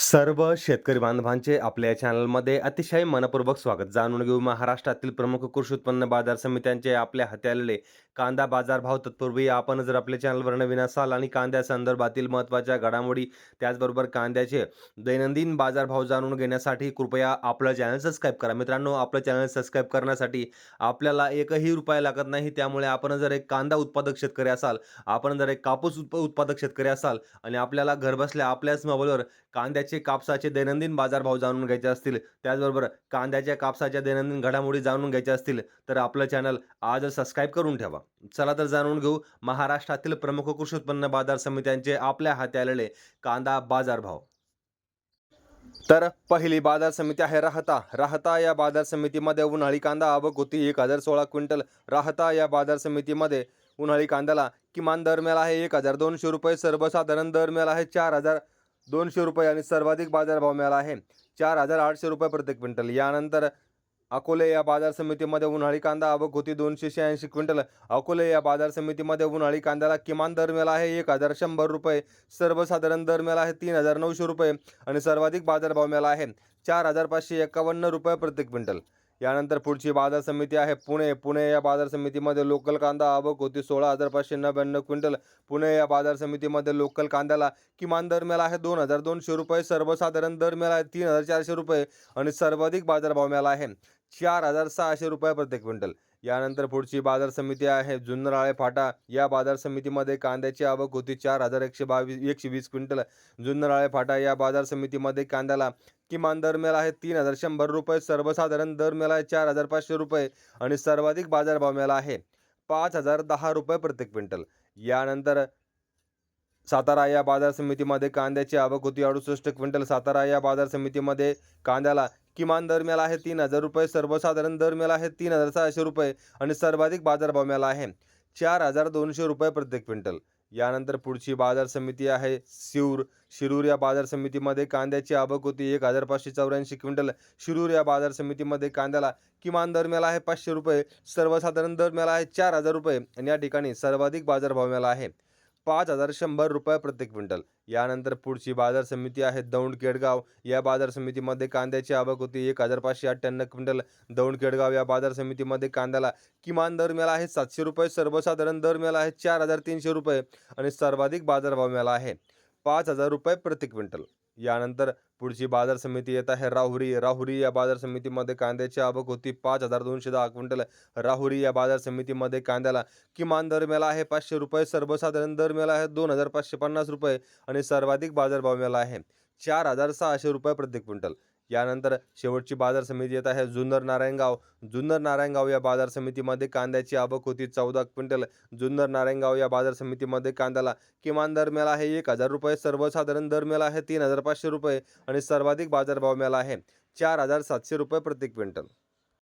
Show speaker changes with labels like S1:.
S1: सर्व शेतकरी बांधवांचे आपल्या चॅनलमध्ये अतिशय मनपूर्वक स्वागत. जाणून घेऊ महाराष्ट्रातील प्रमुख कृषी उत्पन्न बाजार समित्यांचे आपल्या हाती आलेले कांदा बाजार भाव तत्पूर्वी आपण जर आपल्या चॅनलवर नवीन असाल आणि कांद्या संदर्भातील महत्त्वाच्या घडामोडी त्याचबरोबर कांद्याचे दैनंदिन बाजार भाव जाणून घेण्यासाठी कृपया आपलं चॅनल सबस्क्राईब करा. मित्रांनो आपलं चॅनल सबस्क्राईब करण्यासाठी आपल्याला एकही रुपया लागत नाही. त्यामुळे आपण जर एक कांदा उत्पादक शेतकरी असाल आपण जर एक कापूस उत्पादक शेतकरी असाल आणि आपल्याला घरबसल्या आपल्याच मोबाईलवर कांद्याचे कापसाचे दैनंदिन बाजारभाव जाणून घ्यायचे असतील त्याचबरोबर कांद्याच्या कापसाच्या दैनंदिन घडामोडी जाणून घ्यायच्या असतील तर आपलं चॅनल आज सबस्क्राईब करून ठेवा. चला तर जाणून घेऊ महाराष्ट्रातील प्रमुख कृषी उत्पन्न बाजार समित्यांचे आपल्या हाती आलेले कांदा बाजारभाव. तर पहिली बाजार समिती आहे राहता. राहता या बाजार समितीमध्ये उन्हाळी कांदा आवक होती एक हजार सोळा क्विंटल. राहता या बाजार समितीमध्ये उन्हाळी कांद्याला किमान दर मिळाला आहे एक हजार दोनशे रुपये सर्वसाधारण दर मिळाला आहे चार हजार दोनशे रुपये आणि सर्वाधिक बाजारभाव मिळाला आहे. चार हजार आठशे रुपये प्रति क्विंटल. यानंतर अकोले या बाजार समितीमध्ये उन्हाळी कांदा आवक होती दोनशे शहाऐंशी क्विंटल. अकोले या बाजार समितीमध्ये उन्हाळी कांद्याला किमान दर मिळाला आहे एक हजार शंभर रुपये. सर्वसाधारण दर मिळाला आहे तीन हजार नऊशे रुपये आणि सर्वाधिक बाजारभाव मिळाला आहे चार हजार पाचशे एकावन्न रुपये प्रति क्विंटल. यानंतर पुढची बाजार समिती आहे. पुणे पुणे या बाजार समितीमध्ये लोकल कांदा आवक होती सोळा हजार पाचशे नव्याण्णव क्विंटल. पुणे या बाजार समितीमध्ये लोकल कांद्याला किमान दर मिळाला आहे दोन हजार दोनशे रुपये सर्वसाधारण दर मिळाला आहे तीन हजार चारशे रुपये आणि सर्वाधिक बाजारभाव मिळाला आहे चार हजार सहाशे रुपये प्रति क्विंटल. यानंतर पुढची बाजार समिती आहे. जुन्नराळे फाटा या बाजार समितीमध्ये कांद्याची आवक होती. चार हजार एकशे बावीस एकशे वीस क्विंटल. जुन्नराळे फाटा या बाजार समितीमध्ये कांद्याला किमान दर मिळाला आहे. तीन हजार शंभर रुपये. सर्वसाधारण दर मिळाला आहे चार हजार पाचशे रुपये आणि सर्वाधिक बाजारभाव मिळाला आहे पाच हजार दहा रुपये प्रति क्विंटल. यानंतर सातारा या बाजार समितीमध्ये कांद्याची आवक होती. अडुसष्ट क्विंटल. सातारा या बाजार समितीमध्ये कांद्याला किमान दर मिळाला आहे तीन हजार रुपये सर्वसाधारण दर मिळाला आहे तीन हजार सहाशे रुपये आणि सर्वाधिक बाजारभाव मिळाला आहे चार हजार दोनशे रुपये प्रत्येक क्विंटल. यानंतर पुढची बाजार समिती आहे शिवूर शिरूर या बाजार समितीमध्ये कांद्याची आवक होती एक हजार पाचशे चौऱ्याऐंशी क्विंटल. शिरूर या बाजार समितीमध्ये कांद्याला किमान दर मिळाला आहे पाचशे रुपये सर्वसाधारण दर मिळाला आहे चार हजार रुपये आणि या ठिकाणी सर्वाधिक बाजारभाव मिळाला आहे. पाच हजार शंभर रुपये प्रति क्विंटल. यानंतर पुढची बाजार समिती आहे दौंड केडगाव. या बाजार समितीमध्ये कांद्याची आवक होती एक हजार पाचशे अठ्ठ्याण्णव क्विंटल. दौंड केडगाव या बाजार समितीमध्ये कांद्याला किमान दर मिळाला आहे सातशे रुपये सर्वसाधारण दर मिळाला आहे चार हजार तीनशे रुपये आणि सर्वाधिक बाजारभाव मिळाला आहे. पाच हजार रुपये प्रति क्विंटल. यानंतर पुढची बाजार समिती येत आहे. राहुरी राहुरी या बाजार समितीमध्ये कांद्याची आवक होती. पाच हजार दोनशे दहा क्विंटल. राहुरी या बाजार समितीमध्ये कांद्याला किमान दर मिळाला आहे. पाचशे रुपये. सर्वसाधारण दर मिळाला आहे. दोन हजार पाचशे पन्नास रुपये आणि सर्वाधिक बाजारभाव मिळाला आहे. चार हजार सहाशे रुपये प्रति क्विंटल. यानंतर शेवटची बाजार समिती येत आहे. जुन्नर नारायणगाव जुन्नर नारायणगाव या बाजार समितीमध्ये कांद्याची आवक होती. चौदा क्विंटल जुन्नर नारायणगाव या बाजार समितीमध्ये कांद्याला किमान दर मिळाला आहे. एक हजार रुपये सर्वसाधारण दर मिळाला आहे. तीन हजार पाचशे रुपये आणि सर्वाधिक बाजारभाव मिळाला आहे. चार हजार सातशे रुपये प्रति क्विंटल.